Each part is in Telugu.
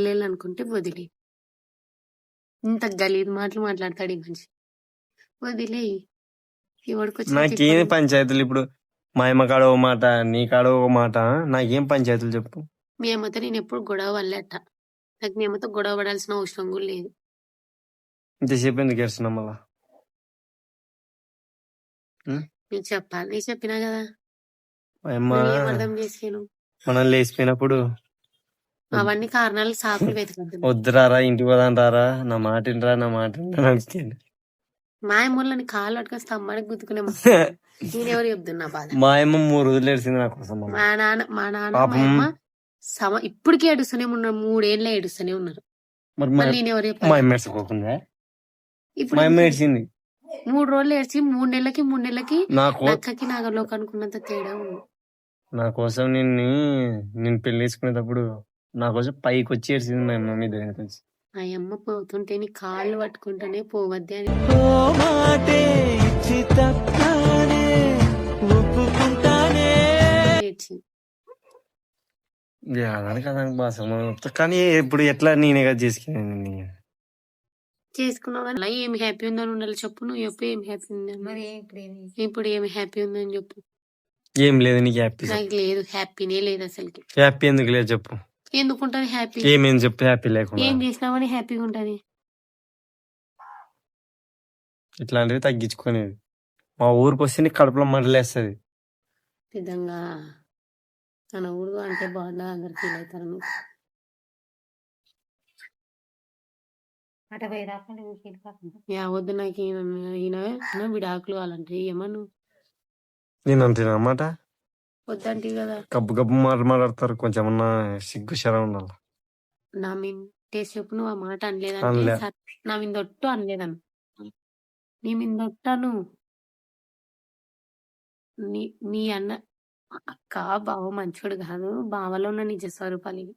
వదిలేయాలనుకుంటే వదిలే. ఇంత గలీజ్ మాటలు మాట్లాడతాడు ఈ మనిషి. ఎవడికొచ్చిన నాకేం. పంచాయతీలు ఇప్పుడు? మా అమ్మ కాడ ఒక మాట నీ కాడ ఒక మాట నాకేం పంచాయతీలు చెప్పు? మీ అమ్మతో నేను ఎప్పుడు గొడవ వల్లేట నాకు మీ అమ్మతో గొడవ పడాల్సిన అవసరం కూడా లేదు. ఇంతసేపు ఎందుకు ఏడుస్తున్నావు మళ్ళా? నీకు చెప్పాలి. నేను చెప్పినా కదా? నువ్వేం అర్థం మనం లేచిపోయినప్పుడు అవన్నీ కారణాలు సాకులు వెతకద్దు వద్దురారా ఇంటికి పోదాంటారా నా మాట వినరా నా మాట వినరా అని అడిగాను. పట్టుకొని స్తంభానికి గుద్దుకునే నేనెవరు చెప్తున్నా బాధ. మా అమ్మ మూడు రోజులు ఏడిసింది నా కోసం. మా నాన్న మా నాన్న మా. అమ్మ సమ ఇప్పటికీ ఏడుస్తూనే ఉన్నారు మూడేళ్ళ ఏడుస్తూనే ఉన్నారు. మరి నేనెవరు ఇప్పుడు ఏడ్చింది. మూడు రోజులు ఏడ్చి మూడు నెలలకి మూడు నెలలకి నక్కకి నాగలోకి అనుకున్నంత తేడా ఉంది. నా కోసం నిన్ను నేను పెళ్ళి చేసుకునేటప్పుడు నా కోసం పైకి వచ్చి ఏడ్చింది మా అమ్మ మీద వెనక నుంచి. ఆ అమ్మ పోతుంటే నీ కాళ్ళు పట్టుకుంటేనే పోవద్ది అని. ఏడ్చింది కానీ ఇప్పుడు ఎట్లా నేనే కదా చేసుకున్నాను చేసుకున్నావు కానీ అలా ఏమి హ్యాపీ ఉందని ఉండాలి చెప్పు నువ్వు చెప్పు ఏమి హ్యాపీ ఉందని. మరి ఇప్పుడు ఏమి? ఇప్పుడు ఏమి హ్యాపీ ఉందని చెప్పు. ఏం లేదు నీకు హ్యాపీ నాకు లేదు హ్యాపీనే లేదు అసలుకి. హ్యాపీ ఎందుకు లేదు చెప్పు. ఎందుకుంటది హ్యాపీ? ఏమేం చెప్పు హ్యాపీ లేకుండా. ఏం చేసినావని హ్యాపీగా ఉంటది ఇట్లాంటివి తగ్గించుకునేది. మా ఊరికి వస్తే నీకు కడుపులో మంటలేస్తుంది. నిజంగా. తన ఊరు అంటే బాగుందా అందరు ఫీల్ అవుతారు అట పోయి రాకుండా ఊరికి కాకుండా యా వద్దు నాకు ఈయన ఈయన విడాకులు కావాలంటే ఏమను నేను అంతే అన్నమాట వద్దంటే కదా. గబ్బు గబ్బు మాట మాట్లాడతారు. కొంచెం అన్నా సిగ్గు శరం ఉండాలి. నా టేస్ట్ చెప్పు నువ్వు ఆ మాట అనలే. అనలేదంటే సరే, నా మీద ఒట్టు అనలేదను. నీ మీద ఒట్టాను నీ నీ అన్న అక్క బావ మంచోడు కాదు. బావలో ఉన్న నిజ స్వరూపాలు ఇవి.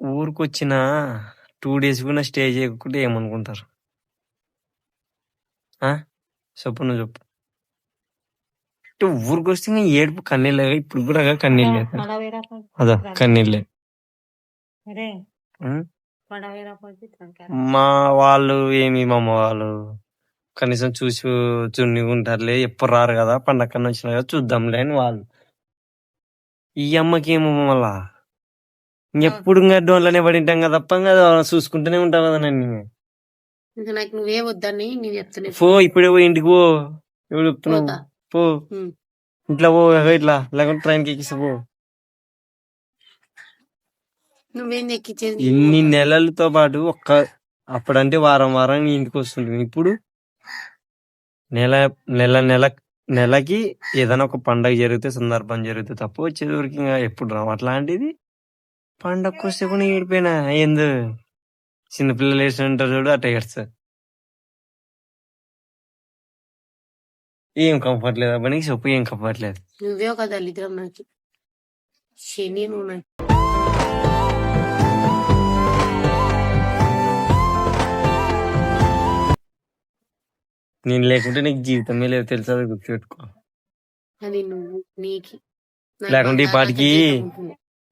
ఊరికి వచ్చిన టూ డేస్ కూడా స్టే చేయకుంటే ఏమనుకుంటారు? ఆ? చెప్పు నువ్వు చెప్పు. అంటే ఊరికి వస్తే ఏడుపు కన్నీళ్ళే ఇప్పుడు కూడా కన్నీళ్ళే. అదా కన్నీళ్ళే. మా వాళ్ళు ఏమి మా అమ్మ వాళ్ళు కనీసం చూసి చున్ని ఉంటారులే ఎప్పుడు రారు కదా పండగ కన్నా వచ్చినా కదా చూద్దాంలే అని వాళ్ళు. ఈ అమ్మకి ఏమో మళ్ళా? ఇంకెప్పుడు ఇంకా డోన్లోనే పడి ఉంటాం కదా తప్ప ఇంకా చూసుకుంటూనే ఉంటాం కదా నన్ను నాకు నువ్వే వద్దని నేను చెప్తున్నా పో ఇప్పుడే పో ఇంటికి పో. ఎవడు చెప్తున్నావు? పోతా. పో. ఇంట్లో పో ఇట్లా. లేకుంటే ట్రైన్కి ఎక్కిసి పో. నువ్వేం ఎక్కించేది ఇన్ని నెలలతో పాటు ఒక్క అప్పుడంటే వారం వారం ఇంటికి వస్తుంటుంది ఇప్పుడు నెల నెల నెల నెలకి ఏదైనా ఒక పండగ జరిగితే సందర్భం జరిగితే తప్ప వచ్చేది ఊరికి ఇంకా ఎప్పుడు రావు. అట్లాంటిది పండగకి వస్తే కూడా ఏడిపోయినా. ఏంది? చిన్నపిల్లలు వేసి ఉంటారు చూడు అట్ట ఏడుస్తారు ఏం కంఫర్ట్ లేదు? అబ్బా నీకు చెప్పు ఏం కంఫర్ట్ లేదు. నువ్వే ఒక దళిద్రం నాకు. శని నువ్వు నాకు. నేను లేకుంటే నీకు జీవితమే లేదు తెలుసా? అది గుర్తుపెట్టుకో. అది నువ్వు నీకి. నాకు లేకుంటే ఈ పాటికి.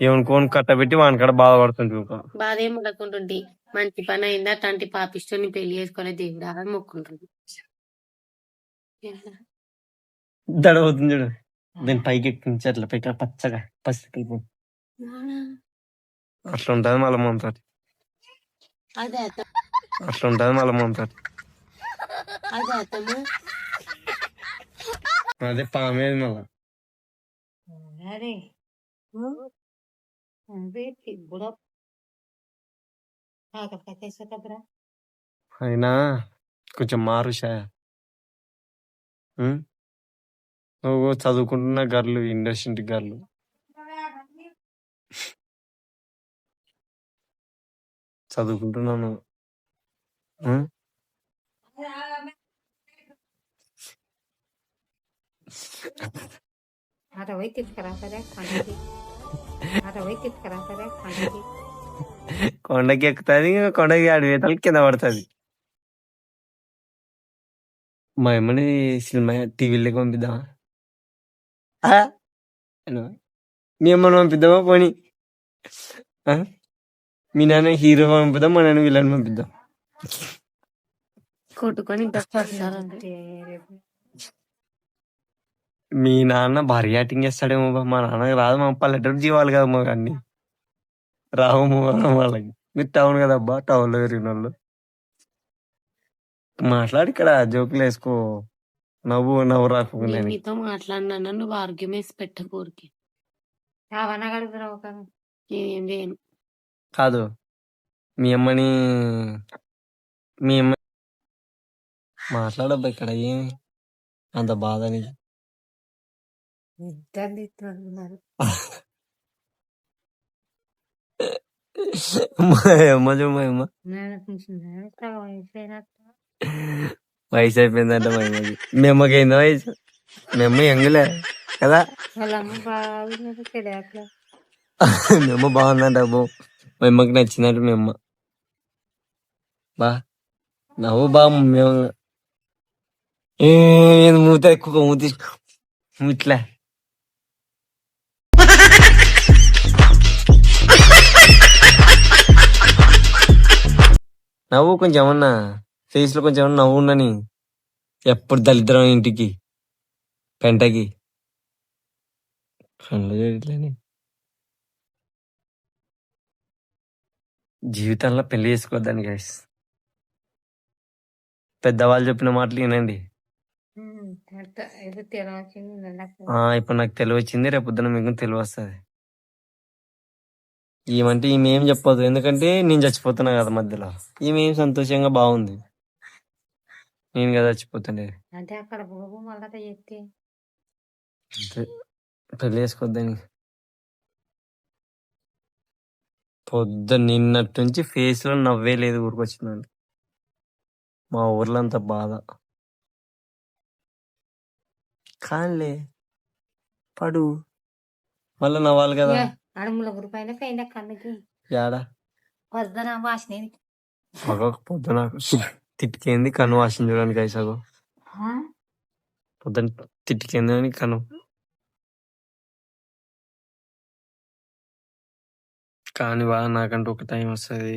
ఏమనుకోని కట్టబెట్టి వానికాడ బాధపడుతుంది బాధ ఏం మంచి పని అయిందా? తంటి పాపిష్టని పెళ్ళి చేసుకోలే దేవుడా అని మొక్కుంటుంది. దడవుతుంది చూడు. దాని పైకి ఎక్కించి అట్లా పైకి పచ్చగా పసికి అట్లా ఉంటది మళ్ళీ మొంతటి. అదే అట్లా ఉంటది మళ్ళీ మొంతటి. అదే అదే పామేది మళ్ళా. అరే అయినా కొంచెం మారుషా. నువ్వు చదువుకుంటున్న గర్లు ఇండస్ట్రీ గర్లు. చదువుకుంటున్నాను. ఉం? అట పోయి తీసుకురా సరే పండుగకి అట పోయి తీసుకురా సరే పండుగకి కొండకి ఎక్కుతుంది కొండకి ఆడి కింద పడుతుంది. మా అమ్మని సినిమా టీవీలోకి పంపిద్దామా ఆ? మీ అమ్మని పంపిద్దామా పోనీ ఆ? మీ నాన్న హీరో పంపిద్దాం మా నాన్న విలన్ పంపిద్దాం కొట్టుకొని మీ నాన్న భారీ యాక్టింగ్ చేస్తాడేమో బా. మా నాన్నకి రాదు మా పల్లెటూరు జీవాలు కదా మాకు అన్ని రావు మా వాళ్ళకి మీరు టౌన్ కదబ్బా టౌన్లో పెరిగిన వాళ్ళు మాట్లాడి ఇక్కడ జోకులు వేసుకో. నవ్వు నవ్వు నేను రాకుండా నీతో మాట్లాడినా నువ్వు ఆర్గ్యుమెంట్స్ పెట్టకూరికి అవన్న కదా నేనేం చేయను. కాదు మీ అమ్మని మీ అమ్మ మాట్లాడబ్బా ఇక్కడ ఏమి? అంత బాధ నీకు. ఇద్దరు మా అమ్మ చూడు మా అమ్మ. కొంచెం వయసు అయిపోయిందంట మా అమ్మకి మీ అమ్మకి వయసు? మీ అమ్మ ఎంగులే కదా వాళ్ళ అమ్మ మీ బాగుందంట అబ్బో. మా అమ్మకి నచ్చిందంట మీ అమ్మ బా. నవ్వు బా మేము ఏ మూత ఎక్కువ మూతి ఇట్లా నవ్వు కొంచెం ఏమన్నా ఫేస్లో కొంచెం నవ్వు ఉండని ఎప్పుడు దళిద్రం ఇంటికి పెంటకి. చేయట్లేని. జీవితంలో పెళ్ళి చేసుకోవద్దని గైస్ పెద్దవాళ్ళు చెప్పిన మాటలు వినండి. ఆ ఇప్పుడు నాకు తెలివి వచ్చింది రేపు పొద్దున మీకు తెలివి వస్తుంది ఈమంటే ఈమె ఏం చెప్పదు ఎందుకంటే నేను చచ్చిపోతున్నా కదా మధ్యలో. ఈమె ఏం సంతోషంగా బాగుంది. నేను కదా చచ్చిపోతుండేది అంటే అక్కడ బాబు మళ్ళా అంతే. పెళ్ళి చేసుకోవద్దని పొద్దు నిన్నటి నుంచి ఫేస్లో నవ్వే లేదు ఊరికొచ్చిందండి. మా ఊర్లో అంత బాధ. కానిలే పడు. మళ్ళీ నవ్వాలి కదా. అడుముల పైన పోయిన కన్నుకి యాడా? మగ పొద్దున. తిట్టికేంది కను వాసన చూడడానికి ఐసాగో? పొద్దున తిట్టికేంది అని కను. కానీ బా నాకంటూ ఒక టైం వస్తుంది.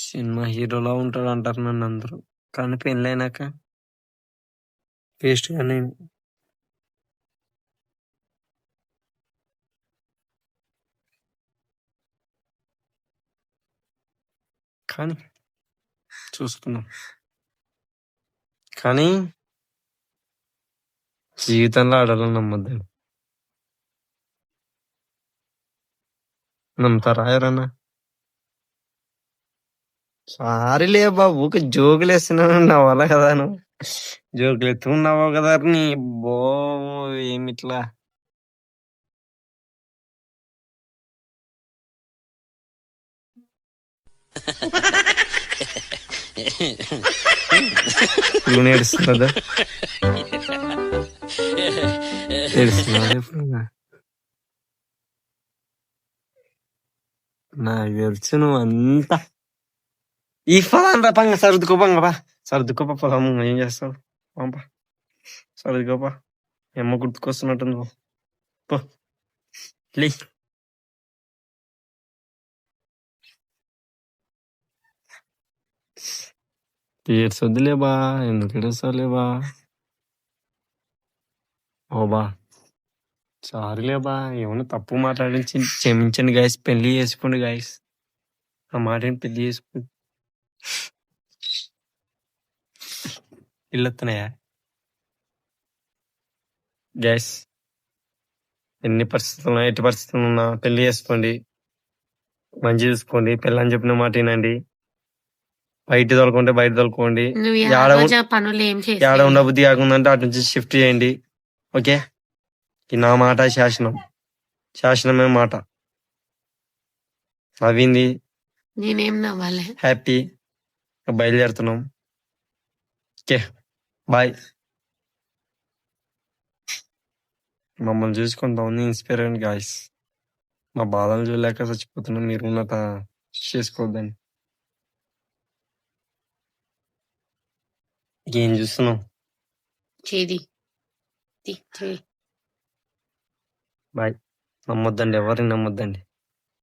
సినిమా హీరోలా ఉంటాడు అంటారు నన్ను అందరూ. కానీ పెళ్ళైనాక వేస్ట్ కానీ కానీ చూసుకున్నాం కానీ జీవితంలో ఆడాలని నమ్మద్దు. నమ్ముతారా ఎవరన్నా? సారీలే బాబు ఊక జోకులు వేస్తున్నాను నవ్వాలా కదా నువ్వు? జోకులు ఎత్తుకున్నావు కదా నీ బో ఏమిట్లా? ఇప్పుడు నేడుస్తున్నదా? ఏడుస్తున్నదా ఇప్పుడు నాకు తెలుసు నువ్వు అంతా ఈ ఫలాన్ రా పంగ సర్దుకోపంగ బా. సర్దుకోప పొలం ఏం చేస్తావు? పంప. సర్దుకోప ఎమ్మ గుర్తుకొస్తున్నట్టుంది పో. లే. ఏడ్స్ వద్దులే బా ఎందుకు ఏడుస్తావులేబా ఓ బా సారీలే బా ఏమన్నా తప్పు మాట్లాడించి క్షమించండి గాయస్ పెళ్ళి చేసుకోండి గాయస్ ఆ మాటని పెళ్ళి చేసుకోండి ఇల్లు వస్తున్నాయా గ్యాస్ ఎన్ని పరిస్థితులు ఉన్నా ఎట్టి పరిస్థితులు ఉన్నా పెళ్ళి చేసుకోండి మంచి చూసుకోండి పెళ్ళని చెప్పిన మాట వినండి బయట తోలుకుంటే బయట తోలుకోండి. ఏడ ఉండబుద్ధి కాకుందంటే అటు నుంచి షిఫ్ట్ చేయండి. ఓకే? నా మాట శాసనం. శాసనమే మాట. నవ్వింది. నేనేం నవ్వాలి. హ్యాపీ. బయలుదేరుతున్నాం. ఓకే? బాయ్. మమ్మల్ని చూసి కొంతమంది ఇన్స్పైర్ గాయస్ మా బాధలు చూడలేక చచ్చిపోతున్నాం. మీరు ఉన్నత చేసుకోవద్దని. ఏం చూస్తున్నాం చేది. బాయ్ నమ్మొద్దండి ఎవరిని నమ్మొద్దండి